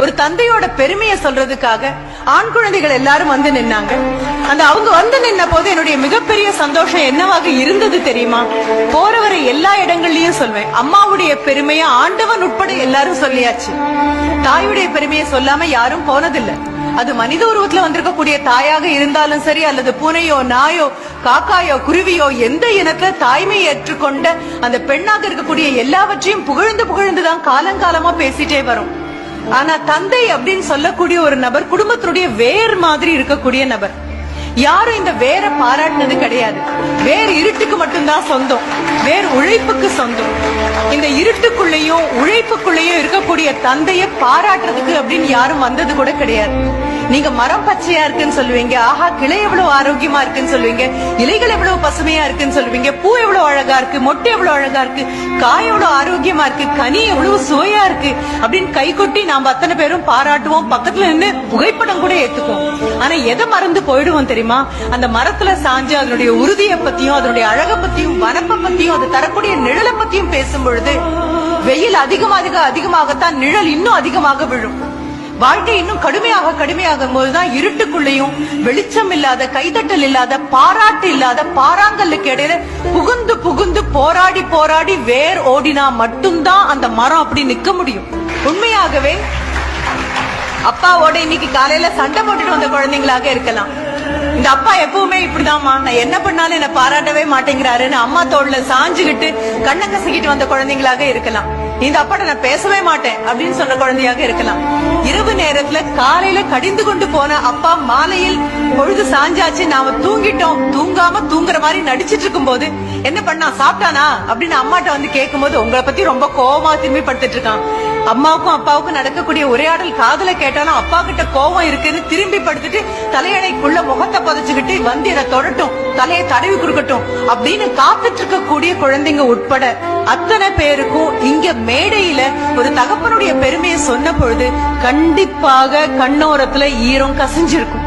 ஒரு தந்தையோட பெருமையை சொல்றதுக்காக ஆண் குழந்தைகள் எல்லாரும் வந்து நின்னாங்க. அந்த அவங்க வந்து நின்ன போது என்னுடைய மிகப்பெரிய சந்தோஷம் என்னவாக இருந்தது தெரியுமா? போறவரை எல்லா இடங்கள்லயும் சொல்வேன். அம்மாவுடைய பெருமையை ஆண்டவன் உட்பட எல்லாரும் சொல்லியாச்சு. தாயுடைய பெருமையை சொல்லாம யாரும் போனதில்லை. அது மனித உருவத்துல வந்திருக்கக்கூடிய தாயாக இருந்தாலும் சரி அல்லது பூனையோ நாயோ காக்காயோ குருவியோ எந்த இனத்துல தாய்மையை ஏற்றுக்கொண்ட அந்த பெண்ணாக இருக்கக்கூடிய எல்லாவற்றையும் புகழ்ந்து புகழ்ந்துதான் காலங்காலமா பேசிட்டே வரும். ஆனா தந்தை அப்படின்னு சொல்லக்கூடிய ஒரு நபர் குடும்பத்தினுடைய வேர் மாதிரி இருக்கக்கூடிய நபர். யாரும் இந்த வேரை பாராட்டினது கிடையாது. வேர் இருட்டுக்கு மட்டும்தான் சொந்தம். வேர் உழைப்புக்கு சொந்தம். இந்த இருட்டுக்குள்ளேயும் உழைப்புக்குள்ளேயும் இருக்கக்கூடிய தந்தையை பாராட்டுறதுக்கு அப்படின்னு யாரும் வந்தது கூட கிடையாது. நீங்க மரம் பச்சையா இருக்குன்னு சொல்லுவீங்க ஆஹா கிளை எவ்வளவு ஆரோக்கியமா இருக்குன்னு சொல்லுவீங்க இலைகள் எவ்வளவு பசுமையா இருக்குன்னு சொல்லுவீங்க பூ எவ்வளவு அழகா இருக்கு மொட்டை எவ்வளவு அழகா இருக்கு காய் எவ்வளவு ஆரோக்கியமா இருக்கு கனி எவ்வளவு சுவையா இருக்கு அப்படின்னு கை கொட்டி நாம அத்தனை பேரும் பாராட்டுவோம். பக்கத்துல நின்று புகைப்படம் கூட ஏத்துக்குவோம். ஆனா எதை மறந்து போயிடுவோம் தெரியுமா? அந்த மரத்துல சாஞ்சு அதனுடைய உறுதியை பத்தியும் அதனுடைய அழகை பத்தியும் வரப்பை பத்தியும் அது தரக்கூடிய நிழலை பத்தியும் பேசும் பொழுது வெயில் அதிகமாக அதிகமாகத்தான் நிழல் இன்னும் அதிகமாக விழும். வாழ்க்கை இன்னும் கடுமையாக கடுமையாகும் போதுதான் இருட்டுக்குள்ளேயும் வெளிச்சம் இல்லாத கைதட்டல் இல்லாத பாராட்டு இல்லாத பாறாங்கல்லுக்கு இடையில புகுந்து புகுந்து போராடி போராடி வேர் ஓடினா மட்டும்தான் அந்த மரம் அப்படி நிக்க முடியும். உண்மையாகவே அப்பாவோட இன்னைக்கு காலையில சண்டை போட்டுட்டு வந்த குழந்தைங்களாக இருக்கலாம். இந்த அப்பா எப்பவுமே இப்படிதாம்மா. நான் என்ன பண்ணாலும் என்ன பாராட்டவே மாட்டேங்கிறாருன்னு அம்மா தோல்ல சாஞ்சுகிட்டு கண்ணங்க கசக்கிட்டு வந்த குழந்தைங்களாக இருக்கலாம். இந்த அப்பாட்ட நான் பேசவே மாட்டேன் அப்படின்னு சொன்ன குழந்தையாக இருக்கலாம். இரவு நேரத்துல காலையில கடிந்து கொண்டு போன அப்பா மாலையில் பொழுது சாஞ்சாச்சு நாம தூங்கிட்டோம். தூங்காம தூங்குற மாதிரி நடிச்சிட்டு இருக்கும் போது என்ன பண்ணா சாப்பிட்டானா? அப்படின்னு அம்மாட்ட வந்து கேட்கும் போது உங்களை பத்தி ரொம்ப கோவமா திரும்பி படுத்துட்டு இருக்கான். அம்மாவுக்கும் அப்பாவுக்கும் நடக்கக்கூடிய உரையாடல் காதுல கேட்டாலும் அப்பா கிட்ட கோவம் இருக்குன்னு திரும்பி படுத்துட்டு தலையணைக்குள்ள முகத்தை புதைச்சுக்கிட்டு வந்து இதை தொடட்டும் தலையை தடவி கொடுக்கட்டும் அப்படின்னு காத்துட்டு இருக்கக்கூடிய குழந்தைங்க உட்பட அத்தனை பேருக்கும் இங்க மேடையில ஒரு தகப்பனுடைய பெருமையை சொன்ன பொழுது கண்டிப்பாக கண்ணோரத்துல ஈரம் கசிஞ்சிருக்கும்.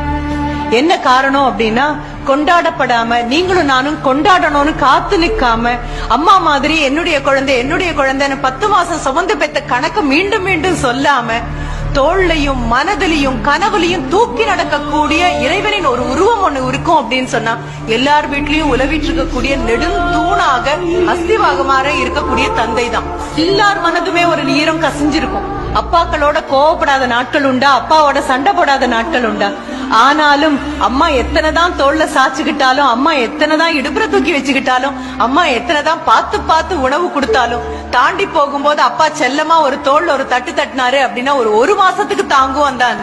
என்ன காரணம் அப்படின்னா கொண்டாடப்படாம நீங்களும் நானும் கொண்டாடணும்னு காத்து நிக்காம அம்மா மாதிரி என்னுடைய குழந்தை என்னுடைய குழந்தைன்னு பத்து மாசம் சுமந்து பெத்த கணக்கு மீண்டும் மீண்டும் சொல்லாம தோல்லையும் மனதிலையும் கனவுலையும் தூக்கி நடக்கக்கூடிய இறைவன் அப்படின்னு சொன்னா எல்லார் வீட்லயும் உலவிட்டு இருக்கக்கூடிய நெடுந்தூணாக தூணாக இருக்கக்கூடிய தந்தை தான் எல்லார் மனதுமே ஒரு ஈரம் கசிஞ்சிருக்கும். அப்பாக்களோட கோவப்படாத நாட்கள் உண்டா? அப்பாவோட சண்டை போடாத நாட்கள் உண்டா? ஆனாலும் அம்மா எத்தனை தான் தோல்ல சாச்சுக்கிட்டாலும் அம்மா எத்தனை தான் இடுப்புற தூக்கி வச்சுக்கிட்டாலும் அம்மா எத்தனை தான் பார்த்து பார்த்து உணவு கொடுத்தாலும் தாண்டி போகும்போது அப்பா செல்லமா ஒரு தோல் ஒரு தட்டு தட்டினாரு அப்படின்னா ஒரு ஒரு மாசத்துக்கு தாங்குவோம் தான்